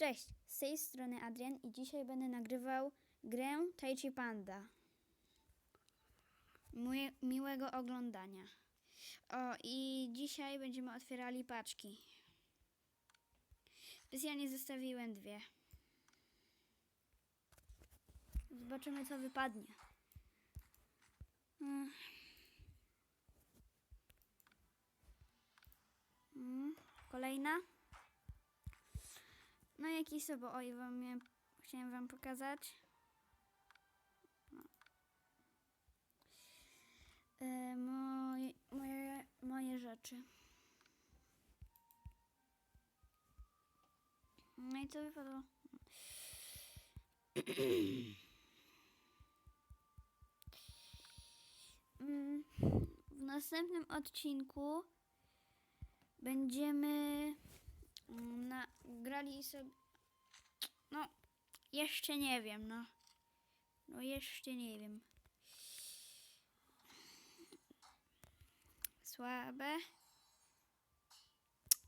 Cześć, z tej strony Adrian i dzisiaj będę nagrywał grę Tai Chi Panda. Mój, miłego oglądania. O, i dzisiaj będziemy otwierali paczki. Specjalnie zostawiłem dwie. Zobaczymy, co wypadnie. Mm. Mm, Kolejna. No jakiś sobie, oj, wam miałem, chciałem wam pokazać. No. E, moje, moje, moje rzeczy. No i co wypadło? Mm, W następnym odcinku będziemy na, grali sobie. No, jeszcze nie wiem, no. No, jeszcze nie wiem. Słabe.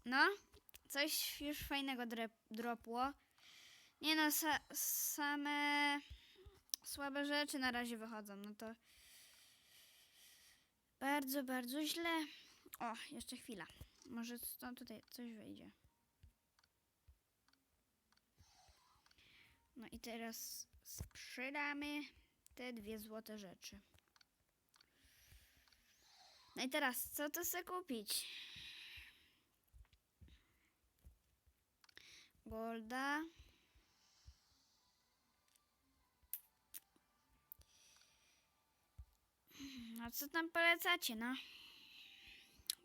No, coś już fajnego dropło. Nie no, sa, same słabe rzeczy na razie wychodzą, no to bardzo, bardzo źle. O, jeszcze chwila. Może stąd tutaj coś wejdzie. No i teraz sprzedamy te dwie złote rzeczy. No i teraz, co to sobie kupić? Golda. A co tam polecacie, no?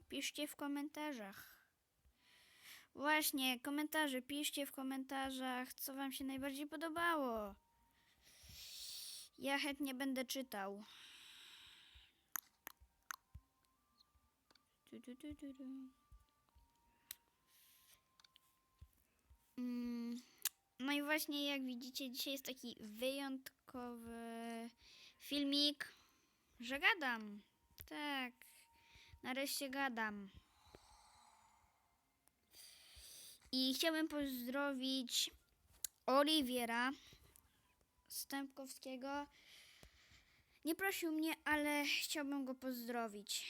Piszcie w komentarzach. Właśnie, komentarze. Piszcie w komentarzach, co wam się najbardziej podobało. Ja chętnie będę czytał. Tu, tu, tu, tu, tu. Mm, No i właśnie, jak widzicie, dzisiaj jest taki wyjątkowy filmik, że gadam. Tak, nareszcie gadam. I chciałbym pozdrowić Oliwiera Stępkowskiego. Nie prosił mnie, ale chciałbym go pozdrowić.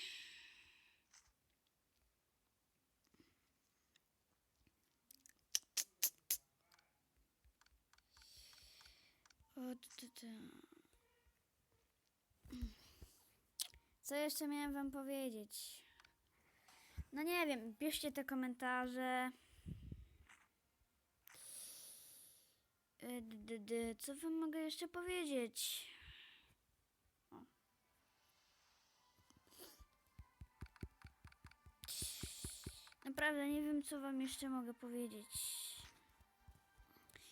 Co jeszcze miałem wam powiedzieć? No nie wiem, piszcie te komentarze. Y, d, d, d, Co wam mogę jeszcze powiedzieć? Naprawdę nie wiem, co wam jeszcze mogę powiedzieć.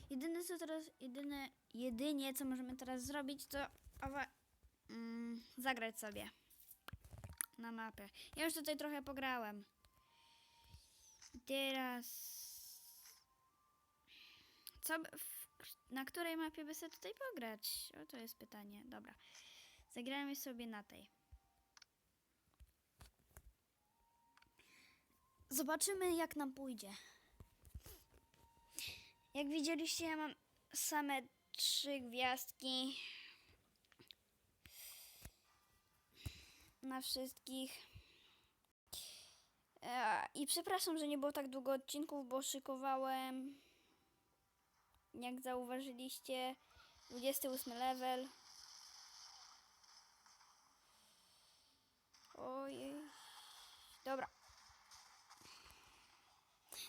Jedyne co teraz, jedyne, jedynie co możemy teraz zrobić, to owa, mm, zagrać sobie na mapę. Ja już tutaj trochę pograłem. I Teraz co, w, na której mapie by sobie tutaj pograć? O, to jest pytanie. Dobra. Zagrajmy sobie na tej. Zobaczymy, jak nam pójdzie. Jak widzieliście, ja mam same trzy gwiazdki. Na wszystkich. E, I przepraszam, że nie było tak długo odcinków, bo szykowałem jak zauważyliście, 28 level. Ojej. Dobra.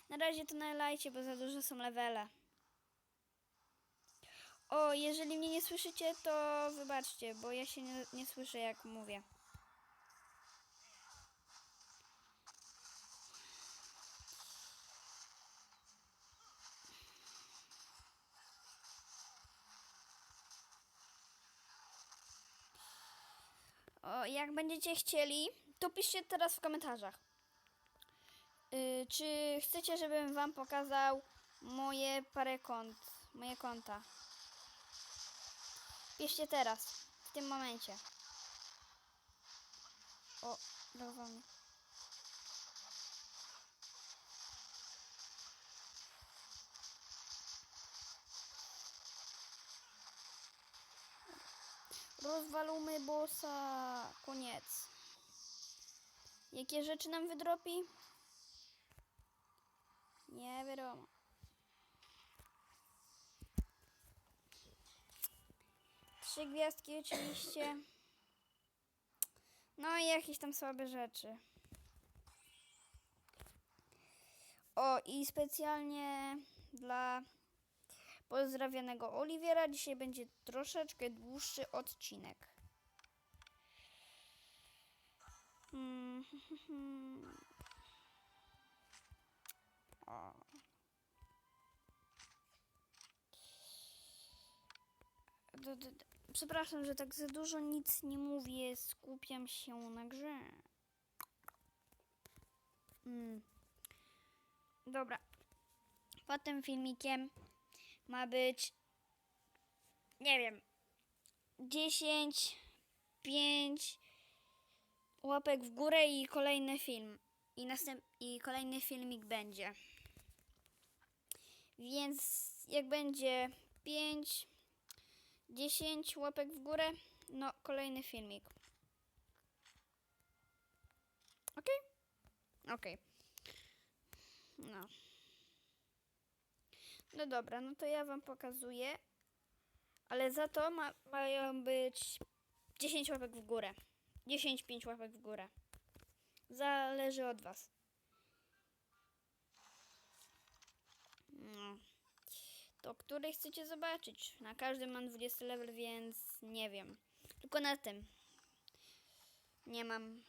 Na razie to na lajcie, bo za dużo są levele. O, jeżeli mnie nie słyszycie, to wybaczcie, bo ja się nie, nie słyszę jak mówię. O, jak będziecie chcieli, to piszcie teraz w komentarzach. Y, czy chcecie, żebym wam pokazał moje parę kont, moje konta? Piszcie teraz, w tym momencie. O, dobra. Rozwalimy bossa. Koniec. Jakie rzeczy nam wydropi? Nie wiadomo. Trzy gwiazdki oczywiście. No i jakieś tam słabe rzeczy. O, i specjalnie dla pozdrawionego Oliwiera dzisiaj będzie troszeczkę dłuższy odcinek. Mm, O. D- d- d- Przepraszam, że tak za dużo nic nie mówię, skupiam się na grze. Mm. Dobra. Pod tym filmikiem ma być, nie wiem, 10, 5 łapek w górę i kolejny film. I, następ, I kolejny filmik będzie. Więc jak będzie 5, 10 łapek w górę, no kolejny filmik. Ok? Ok. No. No dobra, no to ja wam pokazuję. Ale za to ma, mają być 10 łapek w górę. 10-5 łapek w górę. Zależy od was. No. To który chcecie zobaczyć? Na każdym mam 20 level, więc nie wiem. Tylko na tym. Nie mam.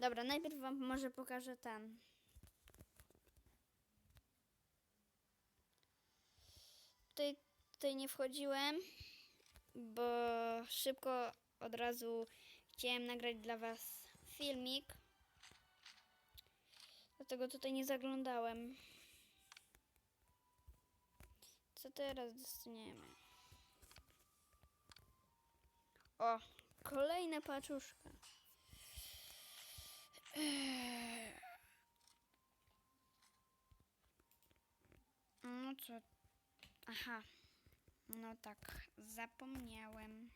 Dobra, najpierw wam może pokażę ten. Tutaj, tutaj nie wchodziłem, bo szybko od razu chciałem nagrać dla was filmik. Dlatego tutaj nie zaglądałem. Co teraz dostaniemy? O, kolejna paczuszka. Eee. No co? Aha. No tak, zapomniałem.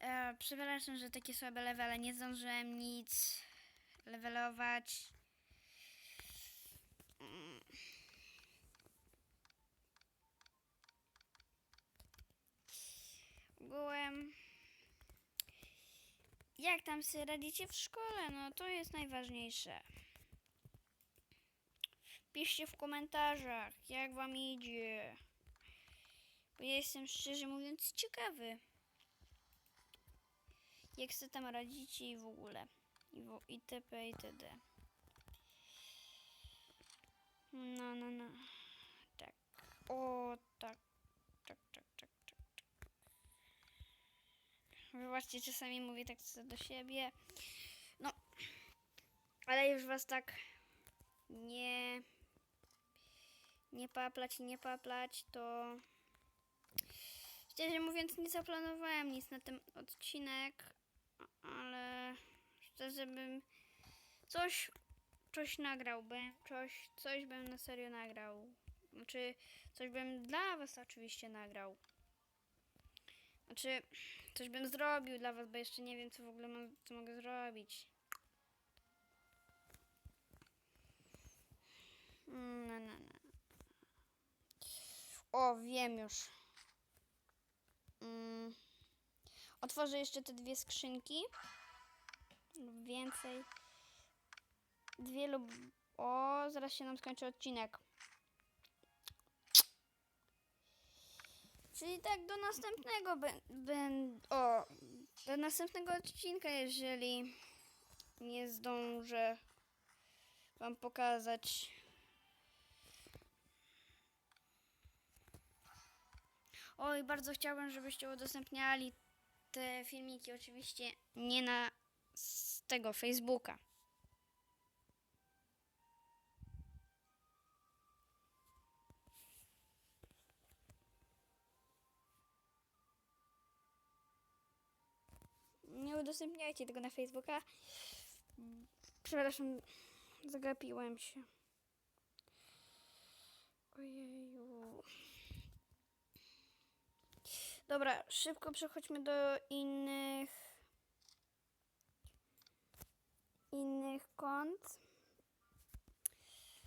E, przepraszam, że takie słabe levele. Nie zdążyłem nic levelować. Ogółem. Jak tam sobie radzicie w szkole? No to jest najważniejsze. Piszcie w komentarzach, jak wam idzie. Bo ja jestem szczerze mówiąc ciekawy. Jak sobie tam radzicie i w ogóle. I w, itp. itd. No, no, no. Tak. O, tak. Tak, tak, tak, tak, tak. Wybaczcie, czasami mówię tak do siebie. No. Ale już was tak nie nie paplać i nie paplać, to szczerze mówiąc nie zaplanowałem nic na ten odcinek, ale szczerze bym coś coś nagrałbym, coś, coś bym na serio nagrał. Znaczy, coś bym dla was oczywiście nagrał. Znaczy, coś bym zrobił dla was, bo jeszcze nie wiem, co w ogóle mo- co mogę zrobić. No, no, no. O, wiem już. Mm. Otworzę jeszcze te dwie skrzynki. Lub więcej. Dwie lub... O, zaraz się nam skończy odcinek. Czyli tak do następnego. O, do następnego odcinka, jeżeli nie zdążę wam pokazać. Oj, bardzo chciałbym, żebyście udostępniali te filmiki, oczywiście nie na z tego Facebooka. Udostępniajcie tego na Facebooka. Przepraszam, zagapiłem się. Ojeju. Dobra, szybko przechodźmy do innych innych kont.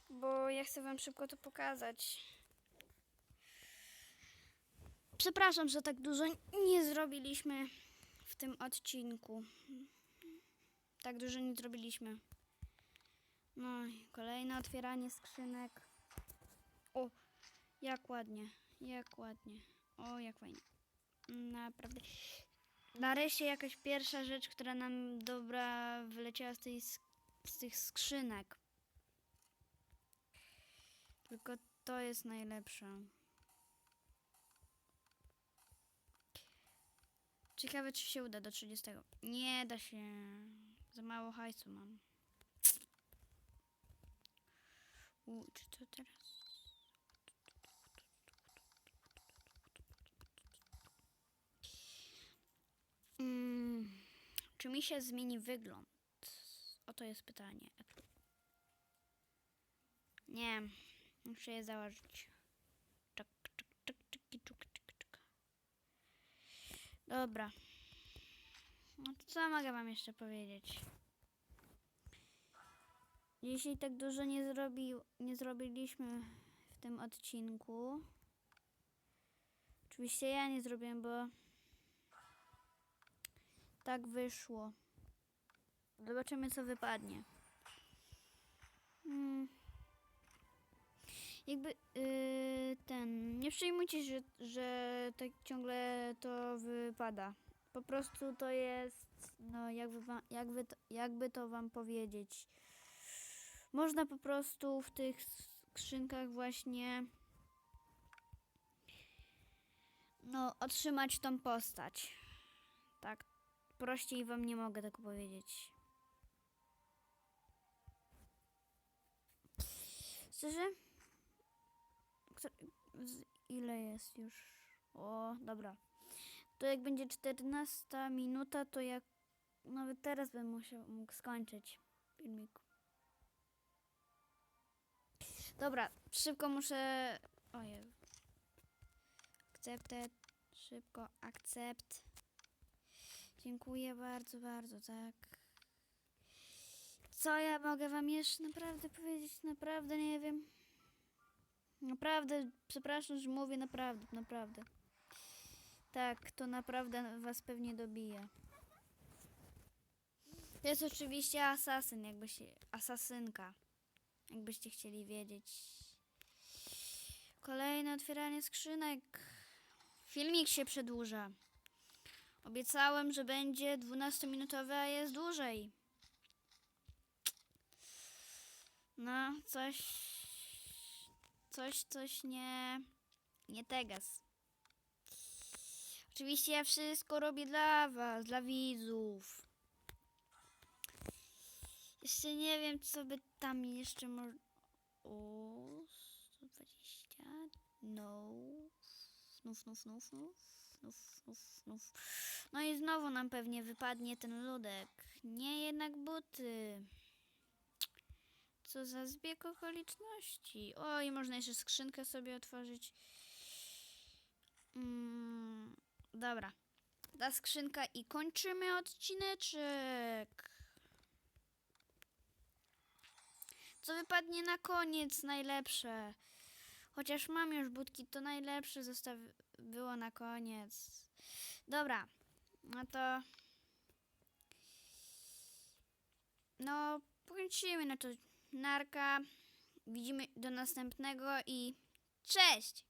Bo ja chcę wam szybko to pokazać. Przepraszam, że tak dużo nie zrobiliśmy tym odcinku. Tak dużo nie zrobiliśmy. No i kolejne otwieranie skrzynek. O, jak ładnie, jak ładnie. O, jak fajnie. Naprawdę. Nareszcie jakaś pierwsza rzecz, która nam dobra wyleciała z, tej, z tych skrzynek. Tylko to jest najlepsze. Ciekawe, czy się uda do 30. Nie da się. Za mało hajsu mam. U, czy to teraz? Mm, czy mi się zmieni wygląd? Oto jest pytanie. Nie, muszę je założyć. Dobra. No to co mogę wam jeszcze powiedzieć? Jeśli tak dużo nie, zrobił, nie zrobiliśmy w tym odcinku. Oczywiście ja nie zrobiłem, bo tak wyszło. Zobaczymy, co wypadnie. Mm. Jakby yy, ten. Nie przejmujcie się, że, że tak ciągle to wypada. Po prostu to jest. No, jakby, wam, jakby, to, jakby to wam powiedzieć. Można po prostu w tych skrzynkach właśnie. No, otrzymać tą postać. Tak, prościej wam nie mogę tego powiedzieć. Szczerze? Ile jest już? O, dobra. To jak będzie 14 minuta, to jak nawet teraz bym musiał mógł skończyć filmik. Dobra, szybko muszę. Ojej. Akcepted. Szybko, akcept. Dziękuję bardzo, bardzo, tak. Co ja mogę wam jeszcze naprawdę powiedzieć? Naprawdę nie wiem. Naprawdę, przepraszam, że mówię naprawdę, naprawdę. Tak, to naprawdę was pewnie dobija. To jest oczywiście asasyn, jakbyście, asasynka, jakbyście chcieli wiedzieć. Kolejne otwieranie skrzynek. Filmik się przedłuża. Obiecałem, że będzie 12-minutowy, a jest dłużej. No, coś. Coś, coś nie. Nie tegas. Oczywiście ja wszystko robię dla Was, dla widzów. Jeszcze nie wiem, co by tam jeszcze może. O, 120. No. Znów, znów, znów. Znów, znów, znów. No i znowu nam pewnie wypadnie ten ludek. Nie jednak buty. Co za zbieg okoliczności. O, i można jeszcze skrzynkę sobie otworzyć. Mm, dobra. Ta skrzynka i kończymy odcineczek. Co wypadnie na koniec najlepsze. Chociaż mam już budki, to najlepsze zostawi- było na koniec. Dobra. No to... No, kończymy. No to narka. Widzimy do następnego i cześć!